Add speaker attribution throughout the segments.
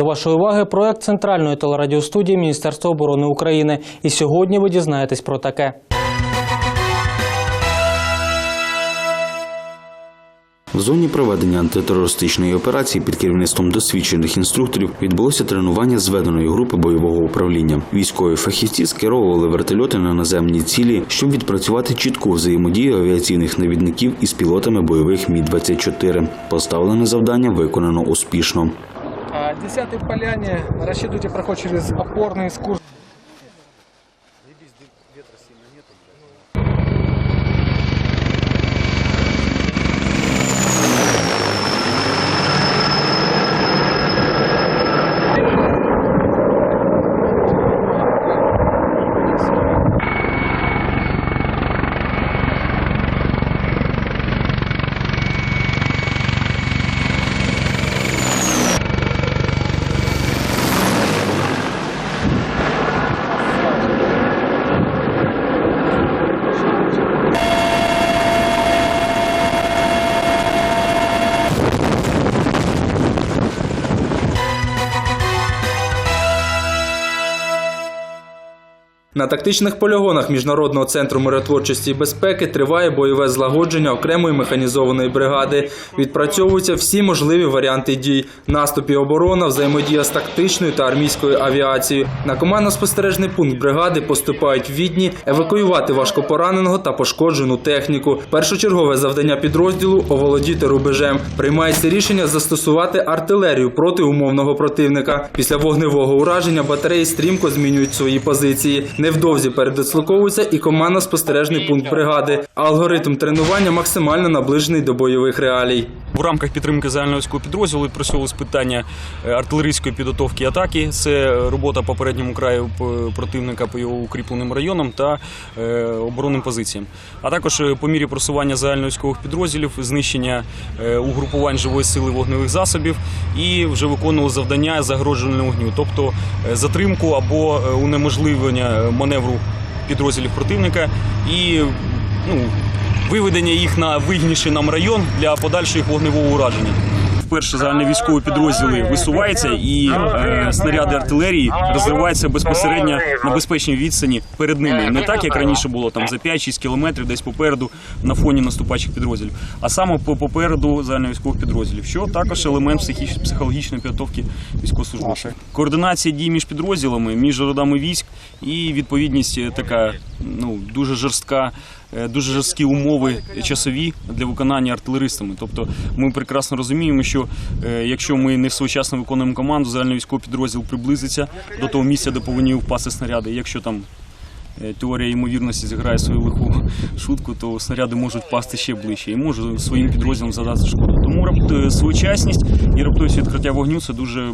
Speaker 1: До вашої уваги проект центральної телерадіостудії Міністерства оборони України. І сьогодні ви дізнаєтесь про таке.
Speaker 2: В зоні проведення антитерористичної операції під керівництвом досвідчених інструкторів відбулося тренування зведеної групи бойового управління. Військові фахівці скеровували вертольоти на наземні цілі, щоб відпрацювати чітку взаємодію авіаційних навідників із пілотами бойових Мі 24 Поставлене завдання виконано успішно.
Speaker 3: 10-й поляне рассчитывайте проход через опорный скур.
Speaker 4: На тактичних полігонах Міжнародного центру миротворчості і безпеки триває бойове злагодження окремої механізованої бригади. Відпрацьовуються всі можливі варіанти дій: наступ і оборона, взаємодія з тактичною та армійською авіацією. На командно-спостережний пункт бригади поступають відні евакуювати важкопораненого та пошкоджену техніку. Першочергове завдання підрозділу оволодіти рубежем. Приймається рішення застосувати артилерію проти умовного противника. Після вогневого ураження батареї стрімко змінюють свої позиції. Невдовзі передислоковується і командно-спостережний пункт бригади. Алгоритм тренування максимально наближений до бойових реалій.
Speaker 5: В рамках підтримки загальновійського підрозділу відпрацьовувалось питання е, артилерійської підготовки атаки. Це робота по передньому краю противника по його укріпленим районам та е, оборонним позиціям. А також е, по мірі просування загальновійськових підрозділів, знищення е, угрупувань живої сили вогневих засобів і вже виконували завдання загроджувального вогню, тобто е, затримку або е, унеможливлення е, маневру підрозділів противника і ну, виведення їх на вигідніший нам район для подальшого вогневого ураження. Вперше загальні військові підрозділи висуваються і е, снаряди артилерії розриваються безпосередньо на безпечній відстані перед ними. Не так, як раніше було там за 5-6 кілометрів, десь попереду на фоні наступаючих підрозділів, а саме попереду загальновійськових підрозділів, що також елемент психіч- психологічної підготовки військовослужбовців. Координація дій між підрозділами, між родами військ і відповідність е, така ну дуже жорстка. е, Дуже жорсткі умови часові для виконання артилеристами. Тобто ми прекрасно розуміємо, що е, якщо ми не своєчасно виконуємо команду, загальний військовий підрозділ приблизиться до того місця, де повинні впасти снаряди. Якщо там е, теорія ймовірності зіграє свою лиху шутку, то снаряди можуть впасти ще ближче і можуть своїм підрозділом задати шкоду. Тому своєчасність і раптовість відкриття вогню це дуже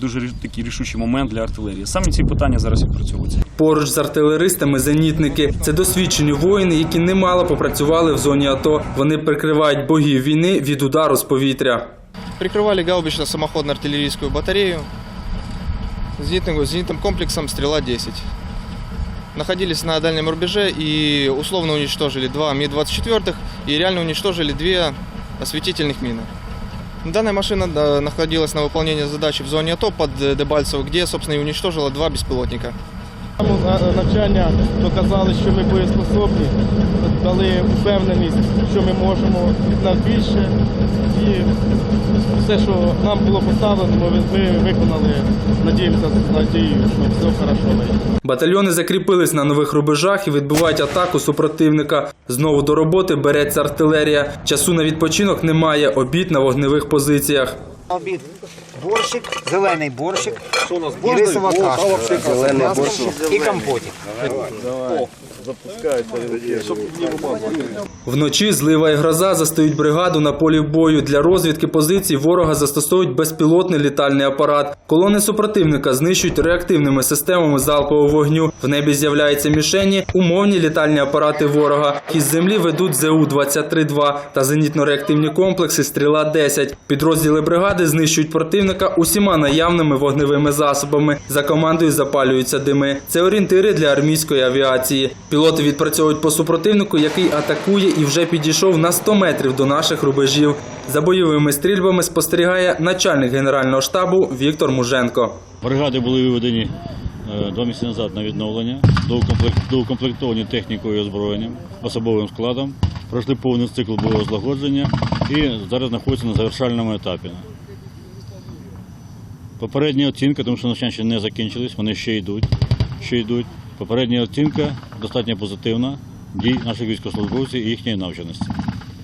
Speaker 5: Дуже рі- такий рішучий момент для артилерії. Саме ці питання зараз відпрацьовуються.
Speaker 4: Поруч з артилеристами зенітники це досвідчені воїни, які немало попрацювали в зоні АТО. Вони прикривають богів війни від удару з повітря.
Speaker 6: Прикрывали гаубично-самоходно-артиллерийскую батарею зенитным, зенитным комплексом «Стрела-10». Находились на дальнем рубеже и условно уничтожили два Ми-24 и реально уничтожили две осветительных мины. Данная машина находилась на выполнении задачи в зоне АТО под э, Дебальцево, где, собственно, и уничтожила два беспилотника.
Speaker 7: На- Навчання доказали, що ми боєспособні, дали впевненість, що ми можемо нас більше. І все, що нам було поставлено, ми, виконали. Надіємося, надію, що все хорошо.
Speaker 4: Батальйони закріпились на нових рубежах і відбивають атаку супротивника. Знову до роботи береться артилерія. Часу на відпочинок немає. Обід на вогневих позиціях.
Speaker 8: Обід. Борщик, зелений борщик, і рисова кашка, Зелений борщик. І компотик.
Speaker 4: Вночі злива і гроза застають бригаду на полі бою. Для розвідки позицій ворога застосовують безпілотний літальний апарат. Колони супротивника знищують реактивними системами залпового вогню. В небі з'являються мішені, умовні літальні апарати ворога. Із землі ведуть ЗУ-23-2 та зенітно-реактивні комплекси Стріла-10. Підрозділи бригади знищують противника усіма наявними вогневими засобами. За командою запалюються дими. Це орієнтири для армійської авіації. Пілоти відпрацьовують по супротивнику, який атакує і вже підійшов на 100 метрів до наших рубежів. За бойовими стрільбами спостерігає начальник генерального штабу Віктор Муженко.
Speaker 9: Бригади були виведені е, два місяці назад на відновлення, доукомплект- доукомплектовані технікою і озброєнням, особовим складом, пройшли повний цикл бойового злагодження і зараз знаходяться на завершальному етапі. Попередня оцінка, тому що навчання ще не закінчились, вони ще йдуть. Ще йдуть. Попередня оцінка достатньо позитивна дій наших військовослужбовців і їхньої навченості.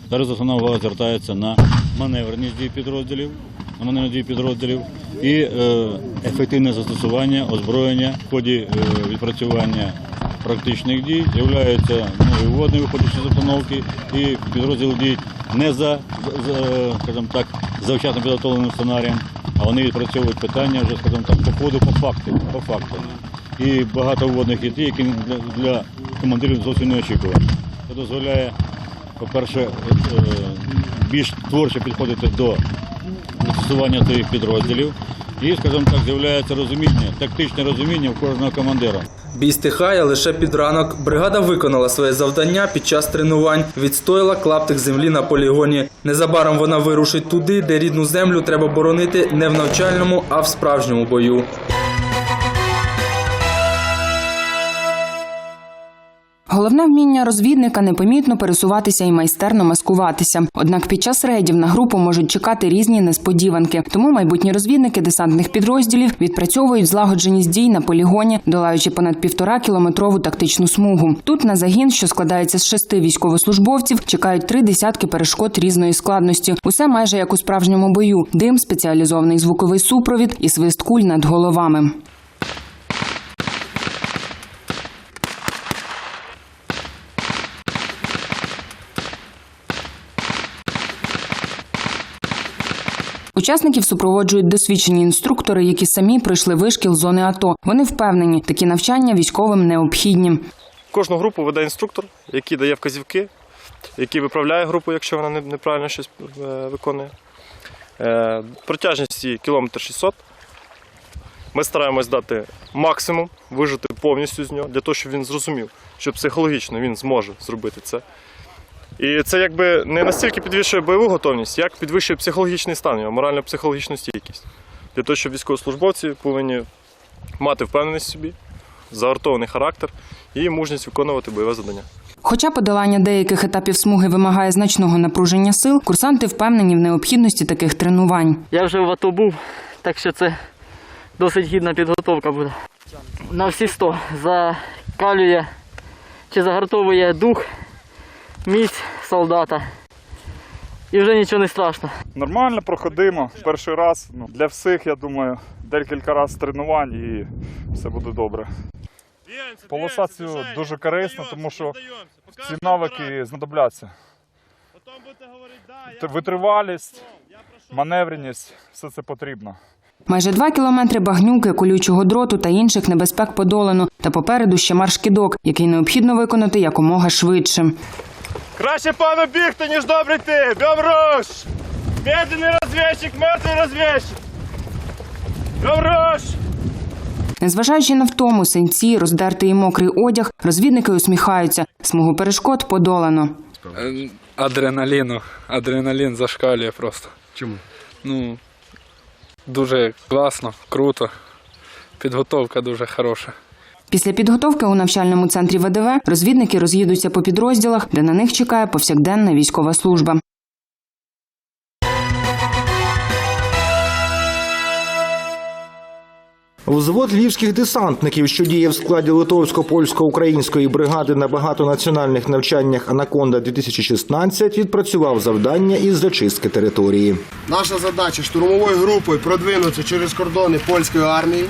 Speaker 9: Зараз основна увага звертається на маневреність дій підрозділів, на маневреність дій підрозділів і е, ефективне застосування озброєння в ході е, відпрацювання практичних дій. З'являються нові водні виходячі з обстановки, і підрозділи діють не за, за, за, скажімо так, завчасно підготовленим сценарієм, а вони відпрацьовують питання вже, скажімо так, по ходу, по факту. По факту. І багато вводних є ті, які для, командирів зовсім не очікувані. Це дозволяє по-перше, е, більш творчо підходити до застосування своїх підрозділів. І, скажімо так, з'являється розуміння, тактичне розуміння у кожного командира.
Speaker 4: Бій стихає лише під ранок. Бригада виконала своє завдання під час тренувань, відстояла клаптик землі на полігоні. Незабаром вона вирушить туди, де рідну землю треба боронити не в навчальному, а в справжньому бою.
Speaker 10: Головне вміння розвідника непомітно пересуватися і майстерно маскуватися. Однак під час рейдів на групу можуть чекати різні несподіванки. Тому майбутні розвідники десантних підрозділів відпрацьовують злагодженість дій на полігоні, долаючи понад півтора кілометрову тактичну смугу. Тут на загін, що складається з шести військовослужбовців, чекають три десятки перешкод різної складності. Усе майже як у справжньому бою: дим, спеціалізований звуковий супровід і свист куль над головами. Учасників супроводжують досвідчені інструктори, які самі пройшли вишкіл зони АТО. Вони впевнені, такі навчання військовим необхідні.
Speaker 11: Кожну групу веде інструктор, який дає вказівки, який виправляє групу, якщо вона неправильно щось е, виконує. Е, Протяжність її кілометр 600. Ми стараємось дати максимум, вижити повністю з нього, для того, щоб він зрозумів, що психологічно він зможе зробити це. І це якби не настільки підвищує бойову готовність, як підвищує психологічний стан, його морально-психологічну стійкість. Для того, щоб військовослужбовці повинні мати впевненість в собі, загартований характер і мужність виконувати бойове завдання.
Speaker 10: Хоча подолання деяких етапів смуги вимагає значного напруження сил, курсанти впевнені в необхідності таких тренувань.
Speaker 12: Я вже в АТО був, так що це досить гідна підготовка буде. На всі 100 закалює чи загартовує дух, міць солдата. І вже нічого не страшно.
Speaker 13: Нормально проходимо. Перший раз. Ну, для всіх, я думаю, декілька разів тренувань і все буде добре. Полоса цю дуже корисна, тому що ці навики знадобляться. Витривалість, маневреність, все це потрібно.
Speaker 10: Майже два кілометри багнюки, колючого дроту та інших небезпек подолано. Та попереду ще марш кидок, який необхідно виконати якомога швидше.
Speaker 11: Краще пану бігти, ніж добре йти! Бьом руш! Медленний розвідчик, мертвий розвідчик! Бьом!
Speaker 10: Незважаючи на втому, синці, роздертий і мокрий одяг, розвідники усміхаються. Смугу перешкод подолано.
Speaker 3: Адреналіну. Адреналін зашкалює просто. Чому? Ну, дуже класно, круто. Підготовка дуже хороша.
Speaker 10: Після підготовки у навчальному центрі ВДВ розвідники роз'їдуться по підрозділах, де на них чекає повсякденна військова служба.
Speaker 14: Взвод львівських десантників, що діє в складі литовсько-польсько-української бригади на багатонаціональних навчаннях Анаконда 2016 відпрацював завдання із зачистки території.
Speaker 15: Наша задача штурмовою групою продвинутися через кордони польської армії,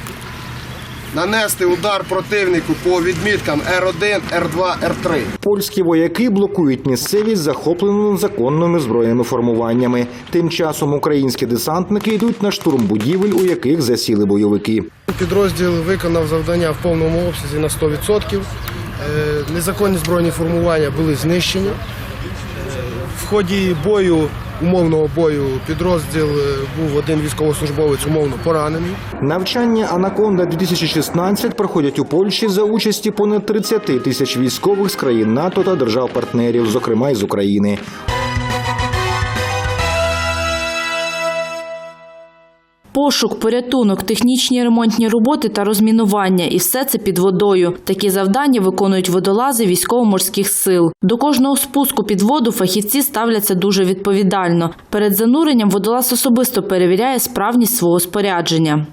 Speaker 15: нанести удар противнику по відміткам Р1, Р2, Р3.
Speaker 14: Польські вояки блокують місцевість, захоплену незаконними збройними формуваннями. Тим часом українські десантники йдуть на штурм будівель, у яких засіли бойовики.
Speaker 15: Підрозділ виконав завдання в повному обсязі на 100%. Е, Незаконні збройні формування були знищені. Ході бою умовного бою підрозділ е, був один військовослужбовець умовно поранений.
Speaker 14: Навчання Анаконда 2016 проходять у Польщі за участі понад 30 тисяч військових з країн НАТО та держав-партнерів, зокрема із України.
Speaker 16: Пошук, порятунок, технічні ремонтні роботи та розмінування і все це під водою. Такі завдання виконують водолази військово-морських сил. До кожного спуску під воду фахівці ставляться дуже відповідально. Перед зануренням водолаз особисто перевіряє справність свого спорядження.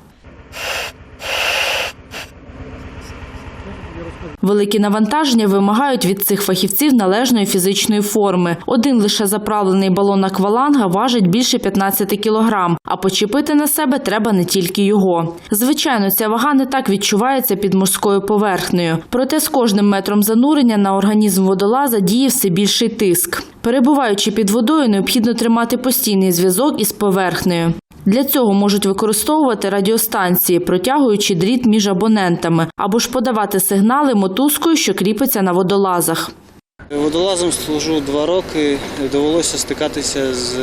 Speaker 16: Великі навантаження вимагають від цих фахівців належної фізичної форми. Один лише заправлений балон акваланга важить більше 15 кілограм, а почепити на себе треба не тільки його. Звичайно, ця вага не так відчувається під морською поверхнею. Проте з кожним метром занурення на організм водолаза діє все більший тиск. Перебуваючи під водою, необхідно тримати постійний зв'язок із поверхнею. Для цього можуть використовувати радіостанції, протягуючи дріт між абонентами, або ж подавати сигнали мотузкою, що кріпиться на водолазах.
Speaker 17: Водолазом служу два роки. Довелося стикатися з,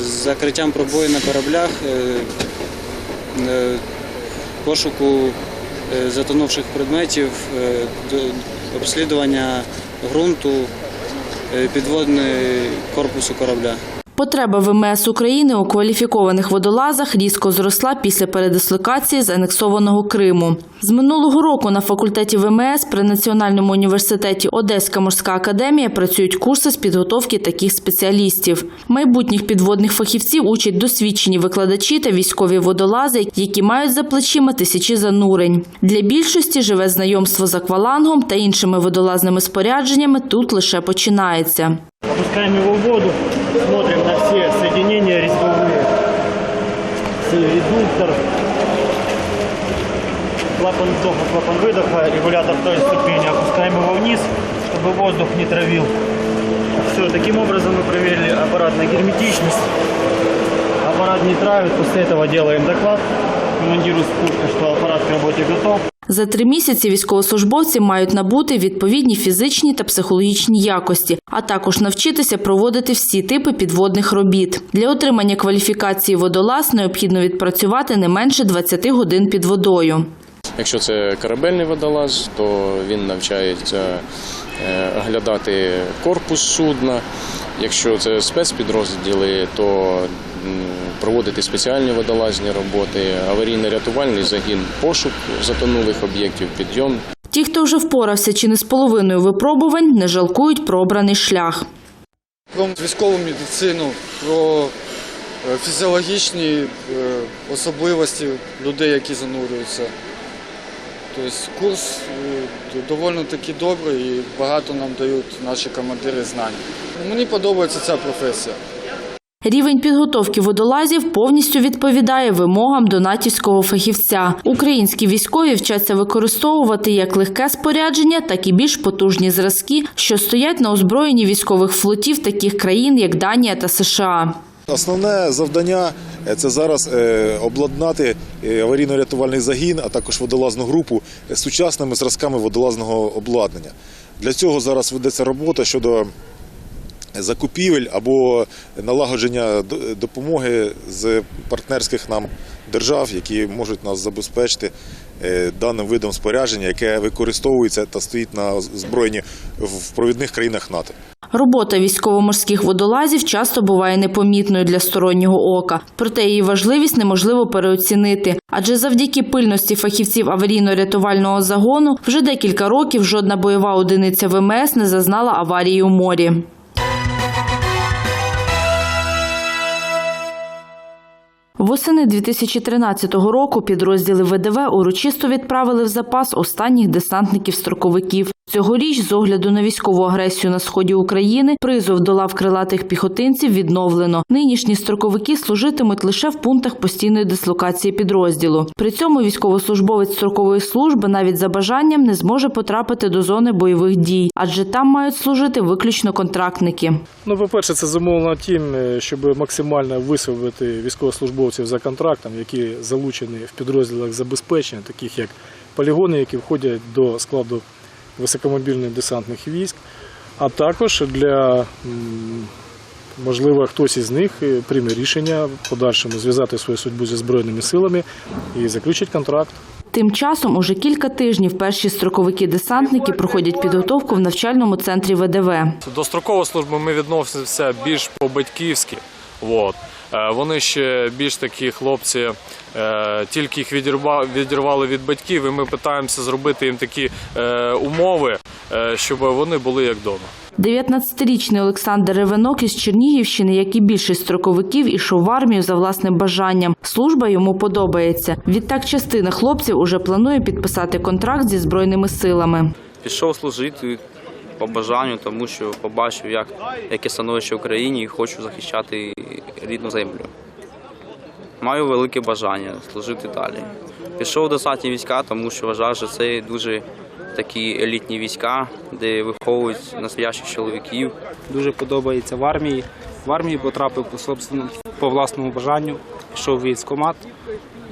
Speaker 17: закриттям пробою на кораблях, е, е, пошуку е, затонувших предметів, обслідування ґрунту, підводний корпусу корабля.
Speaker 16: Потреба ВМС України у кваліфікованих водолазах різко зросла після передислокації з анексованого Криму. З минулого року на факультеті ВМС при Національному університеті Одеська морська академія працюють курси з підготовки таких спеціалістів. Майбутніх підводних фахівців учать досвідчені викладачі та військові водолази, які мають за плечима тисячі занурень. Для більшості живе знайомство з аквалангом та іншими водолазними спорядженнями тут лише починається.
Speaker 7: Опускаем его в воду, смотрим на все соединения резьбовые. Редуктор, клапан вдоха, клапан выдоха, регулятор той ступени. Опускаем его вниз, чтобы воздух не травил. Все, таким образом мы проверили аппарат на герметичность. Аппарат не травит, после этого делаем доклад командиру спуска, что аппарат к работе готов.
Speaker 16: За три місяці військовослужбовці мають набути відповідні фізичні та психологічні якості, а також навчитися проводити всі типи підводних робіт. Для отримання кваліфікації водолаз необхідно відпрацювати не менше 20 годин під водою.
Speaker 18: Якщо це корабельний водолаз, то він навчається е, оглядати корпус судна. Якщо це спецпідрозділи, то проводити спеціальні водолазні роботи, аварійно-рятувальний загін, пошук затонулих об'єктів, підйом
Speaker 16: Ті, хто вже впорався чи не з половиною випробувань, не жалкують про обраний шлях.
Speaker 19: Про військову медицину, про е, фізіологічні е, особливості людей, які занурюються. Тобто курс е, доволі таки добрий і багато нам дають наші командири знань. Мені подобається ця професія.
Speaker 16: Рівень підготовки водолазів повністю відповідає вимогам до натівського фахівця. Українські військові вчаться використовувати як легке спорядження, так і більш потужні зразки, що стоять на озброєнні військових флотів таких країн, як Данія та США.
Speaker 20: Основне завдання е, це зараз е, обладнати е, аварійно-рятувальний загін, а також водолазну групу сучасними зразками водолазного обладнання. Для цього зараз ведеться робота щодо закупівель або налагодження допомоги з партнерських нам держав, які можуть нас забезпечити е, даним видом спорядження, яке використовується та стоїть на озброєнні в провідних країнах НАТО.
Speaker 16: Робота військово-морських водолазів часто буває непомітною для стороннього ока, проте її важливість неможливо переоцінити. Адже завдяки пильності фахівців аварійно-рятувального загону вже декілька років жодна бойова одиниця ВМС не зазнала аварії у морі. Восени 2013 року підрозділи ВДВ урочисто відправили в запас останніх десантників-строковиків. Цьогоріч, з огляду на військову агресію на сході України, призов до лав крилатих піхотинців відновлено. Нинішні строковики служитимуть лише в пунктах постійної дислокації підрозділу. При цьому військовослужбовець строкової служби навіть за бажанням не зможе потрапити до зони бойових дій, адже там мають служити виключно контрактники.
Speaker 3: Ну, по-перше, це зумовлено тим, е, щоб максимально висвободити військовослужбовців за контрактом, які залучені в підрозділах забезпечення, таких як полігони, які входять до складу високомобільних десантних військ, а також для можливо, хтось із них е, прийме рішення в подальшому зв'язати свою судьбу зі Збройними силами і заключить контракт.
Speaker 16: Тим часом уже кілька тижнів перші строковики-десантники проходять підготовку в навчальному центрі ВДВ.
Speaker 21: До строкової служби ми відносимося більш по-батьківськи. Е, Вони ще більш такі хлопці, е, тільки їх відірвали від батьків, і ми намагаємося зробити їм такі е, умови, щоб вони були як вдома.
Speaker 16: 19-річний Олександр Ревенок із Чернігівщини, як і більшість строковиків, ішов в армію за власним бажанням. Служба йому подобається. Відтак, частина хлопців уже планує підписати контракт зі збройними силами.
Speaker 22: Пішов служити по бажанню, тому що побачив, як, яке становище в Україні і хочу захищати рідну землю. Маю велике бажання служити далі. Пішов в десантні війська, тому що вважаю, що це дуже такі елітні війська, де виховують настоящих чоловіків.
Speaker 23: Дуже подобається в армії. В армії потрапив по по власному бажанню, пішов в військкомат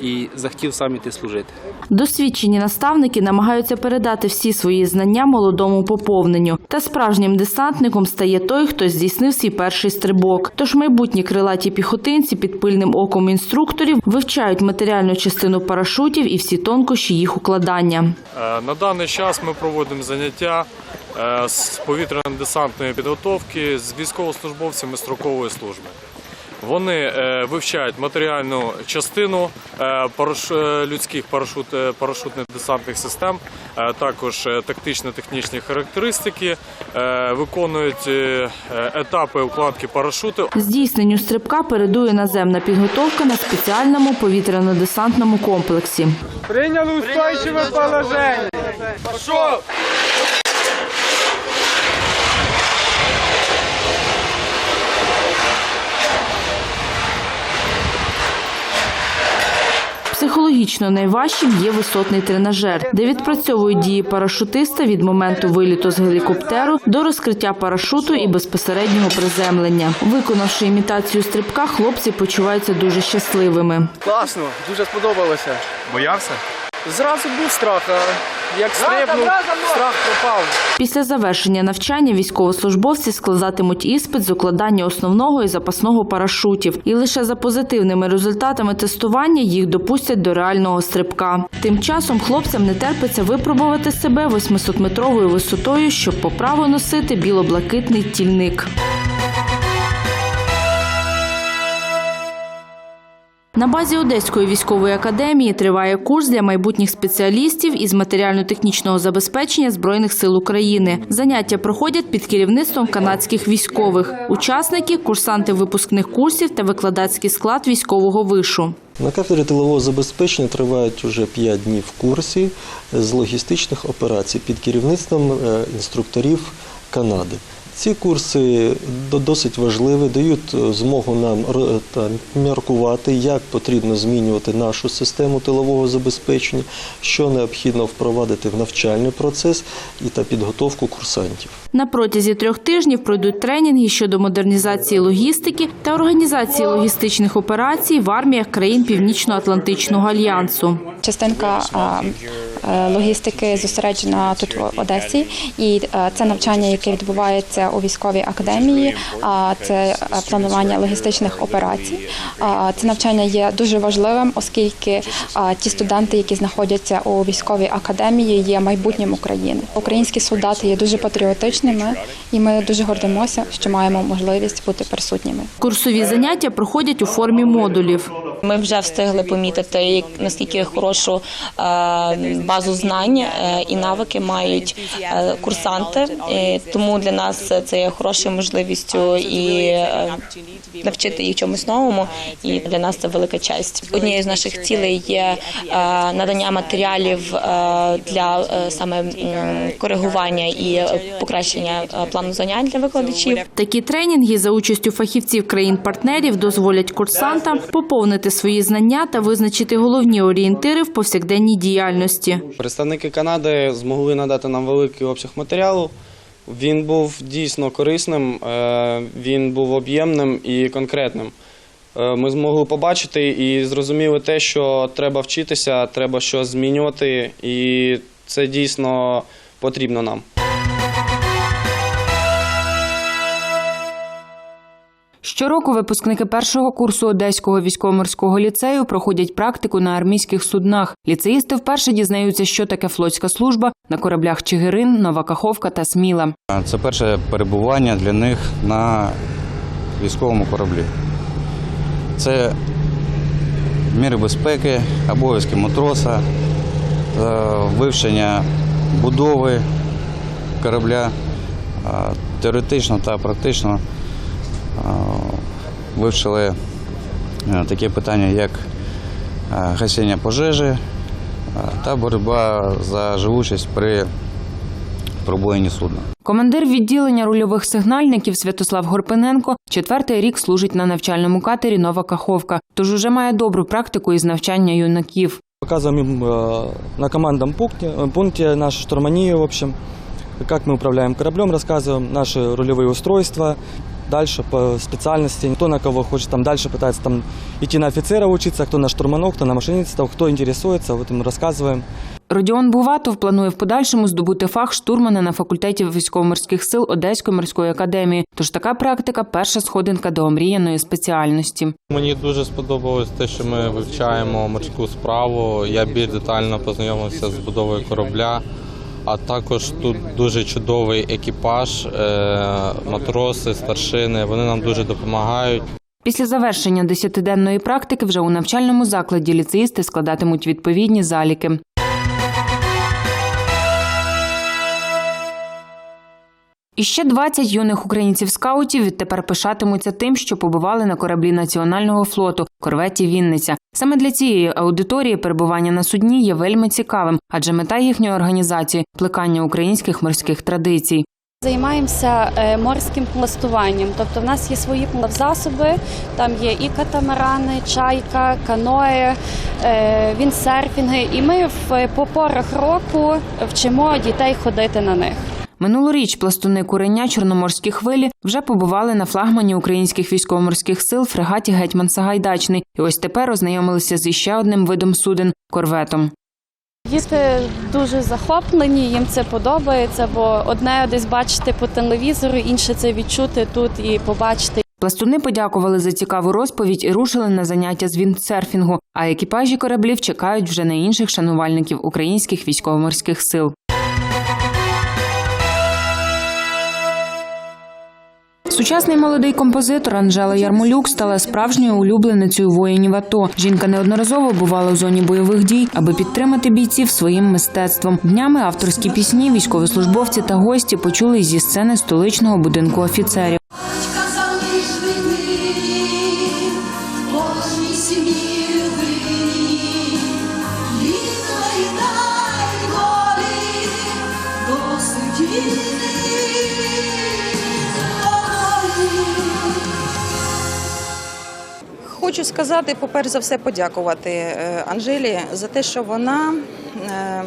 Speaker 23: і захотів сам іти служити.
Speaker 16: Досвідчені наставники намагаються передати всі свої знання молодому поповненню. Та справжнім десантником стає той, хто здійснив свій перший стрибок. Тож майбутні крилаті піхотинці під пильним оком інструкторів вивчають матеріальну частину парашутів і всі тонкощі їх укладання.
Speaker 21: Е, На даний час ми проводимо заняття е, з повітряно-десантної підготовки з військовослужбовцями строкової служби. Вони е, вивчають матеріальну частину е, е, людських парашут, е, парашутних десантних систем, е, також е, тактично-технічні характеристики, е, виконують етапи укладки парашуту.
Speaker 16: Здійсненню стрибка передує наземна підготовка на спеціальному повітряно-десантному комплексі.
Speaker 7: Приняли устойчиве положення. Пошов!
Speaker 16: Психологічно найважчим є висотний тренажер, де відпрацьовують дії парашутиста від моменту виліту з гелікоптеру до розкриття парашуту і безпосереднього приземлення. Виконавши імітацію стрибка, хлопці почуваються дуже щасливими.
Speaker 7: Класно, дуже сподобалося.
Speaker 11: Боявся?
Speaker 7: Зразу був страх, а як стрибнув, страх пропав.
Speaker 16: Після завершення навчання військовослужбовці складатимуть іспит з укладання основного і запасного парашутів, і лише за позитивними результатами тестування їх допустять до реального стрибка. Тим часом хлопцям не терпиться випробувати себе 800-метровою висотою, щоб по праву носити біло-блакитний тільник. На базі Одеської військової академії триває курс для майбутніх спеціалістів із матеріально-технічного забезпечення Збройних сил України. Заняття проходять під керівництвом канадських військових. Учасники курсанти випускних курсів та викладацький склад військового вишу.
Speaker 24: На кафедрі тилового забезпечення тривають уже 5 днів курсів з логістичних операцій під керівництвом е, інструкторів Канади. Ці курси досить важливі, дають е, змогу нам ро- міркувати, як потрібно змінювати нашу систему тилового забезпечення, що необхідно впровадити в навчальний процес і та підготовку курсантів.
Speaker 16: На протязі трьох тижнів пройдуть тренінги щодо модернізації логістики та організації логістичних операцій в арміях країн Північно-Атлантичного альянсу.
Speaker 25: Частинка е, логістики зосереджена тут в Одесі, і е, це навчання, яке відбувається у військовій академії. Це е, планування логістичних операцій. Це навчання є дуже важливим, оскільки ті студенти, які знаходяться у військовій академії, є майбутнім України. Українські солдати є дуже патріотичними, і ми дуже гордимося, що маємо можливість бути присутніми.
Speaker 16: Курсові заняття проходять у формі модулів.
Speaker 26: Ми вже встигли помітити, наскільки хорошу базу знань е, і навики мають е, курсанти. Тому для нас це є хорошою можливістю і е, навчити їх чомусь новому. І для нас це велика честь. Однією з наших цілей є надання матеріалів для саме коригування і покращення плану занять для викладачів.
Speaker 16: Такі тренінги за участю фахівців країн-партнерів дозволять курсантам поповнити свої знання та визначити головні орієнтири в повсякденній діяльності.
Speaker 27: Представники Канади змогли надати нам великий обсяг матеріалу. Він був дійсно корисним, е, він був об'ємним і конкретним. Е, Ми змогли побачити і зрозуміли те, що треба вчитися, треба щось змінювати, і це дійсно потрібно нам.
Speaker 10: Щороку випускники першого курсу Одеського військово-морського ліцею проходять практику на армійських суднах. Ліцеїсти вперше дізнаються, що таке флотська служба на кораблях Чигирин, Нова Каховка та Сміла.
Speaker 28: Це перше перебування для них на військовому кораблі. Це міри безпеки, обов'язки матроса, е, вивчення будови корабля, е, теоретично та практично е, вивчили е, таке питання, як е, гасіння пожежі е, та боротьба за живучість при пробоїнні судна.
Speaker 10: Командир відділення рульових сигнальників Святослав Горпиненко четвертий рік служить на навчальному катері Нова Каховка, тож уже має добру практику із навчання юнаків.
Speaker 27: Показываем им э, на командном пункте, э, пункте нашу штурманию, в общем, как мы управляем кораблем, рассказываем наши рулевые устройства, дальше по специальности, кто на кого хочет там дальше пытается там идти на офицера учиться, кто на штурманов, кто на машинистов, кто интересуется, вот им рассказываем.
Speaker 10: Родіон Буватов планує в подальшому здобути фах штурмана на факультеті військово-морських сил Одеської морської академії. Тож така практика перша сходинка до омріяної спеціальності.
Speaker 29: Мені дуже сподобалось те, що ми вивчаємо морську справу. Я більш детально познайомився з будовою корабля. А також тут дуже чудовий екіпаж, е, матроси, старшини. Вони нам дуже допомагають.
Speaker 10: Після завершення десятиденної практики вже у навчальному закладі ліцеїсти складатимуть відповідні заліки. І ще 20 юних українців-скаутів відтепер пишатимуться тим, що побували на кораблі національного флоту корветі Вінниця. Саме для цієї аудиторії перебування на судні є вельми цікавим, адже мета їхньої організації плекання українських морських традицій.
Speaker 30: Займаємося е, морським пластуванням, тобто в нас є свої засоби, там є і катамарани, чайка, каное, е, віндсерфінги, і ми в по порах року вчимо дітей ходити на них.
Speaker 10: Минулоріч пластуни куреня Чорноморські хвилі вже побували на флагмані українських військово-морських сил фрегаті Гетьман Сагайдачний. І ось тепер ознайомилися з іще одним видом суден корветом.
Speaker 30: Діти дуже захоплені, їм це подобається, бо одне десь бачити по телевізору, інше це відчути тут і побачити.
Speaker 10: Пластуни подякували за цікаву розповідь і рушили на заняття з віндсерфінгу, а екіпажі кораблів чекають вже на інших шанувальників українських військово-морських сил. Сучасний молодий композитор Анжела Ярмолюк стала справжньою улюбленицею воїнів АТО. Жінка неодноразово бувала в зоні бойових дій, аби підтримати бійців своїм мистецтвом. Днями авторські пісні, військовослужбовці та гості почули зі сцени столичного будинку офіцерів.
Speaker 31: Хочу сказати, поперш за все, подякувати е, Анжелі за те, що вона е,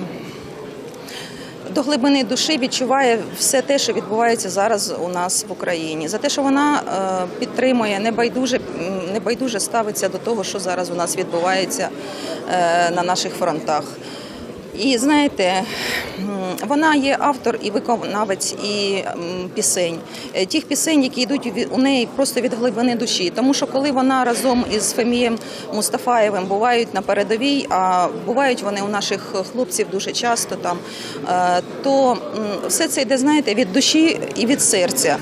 Speaker 31: до глибини душі відчуває все те, що відбувається зараз у нас в Україні, за те, що вона е, підтримує, небайдуже, небайдуже ставиться до того, що зараз у нас відбувається на наших фронтах. І знаєте, вона є автор і виконавець і пісень, Е, тих пісень, які йдуть у неї просто від глибини душі. Тому що коли вона разом із Фемієм Мустафаєвим бувають на передовій, а бувають вони у наших хлопців дуже часто там, е, то все це йде, знаєте, від душі і від серця.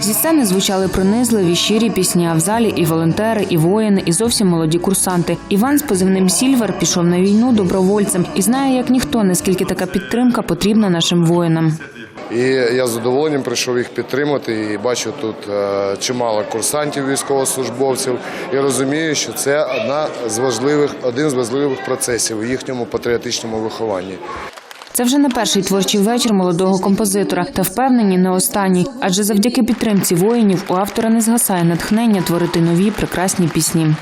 Speaker 10: Зі сцени звучали пронизливі щирі пісні, а в залі і волонтери, і воїни, і зовсім молоді курсанти. Іван з позивним Сільвер пішов на війну добровольцем і знає, як ніхто, наскільки така підтримка потрібна нашим воїнам.
Speaker 32: І я з задоволенням прийшов їх підтримати і бачу тут е, чимало курсантів, військовослужбовців. І розумію, що це одна з важливих, один з важливих процесів у їхньому патріотичному вихованні.
Speaker 10: Це вже не перший творчий вечір молодого композитора, та впевнені не останній. Адже завдяки підтримці воїнів у автора не згасає натхнення творити нові прекрасні пісні.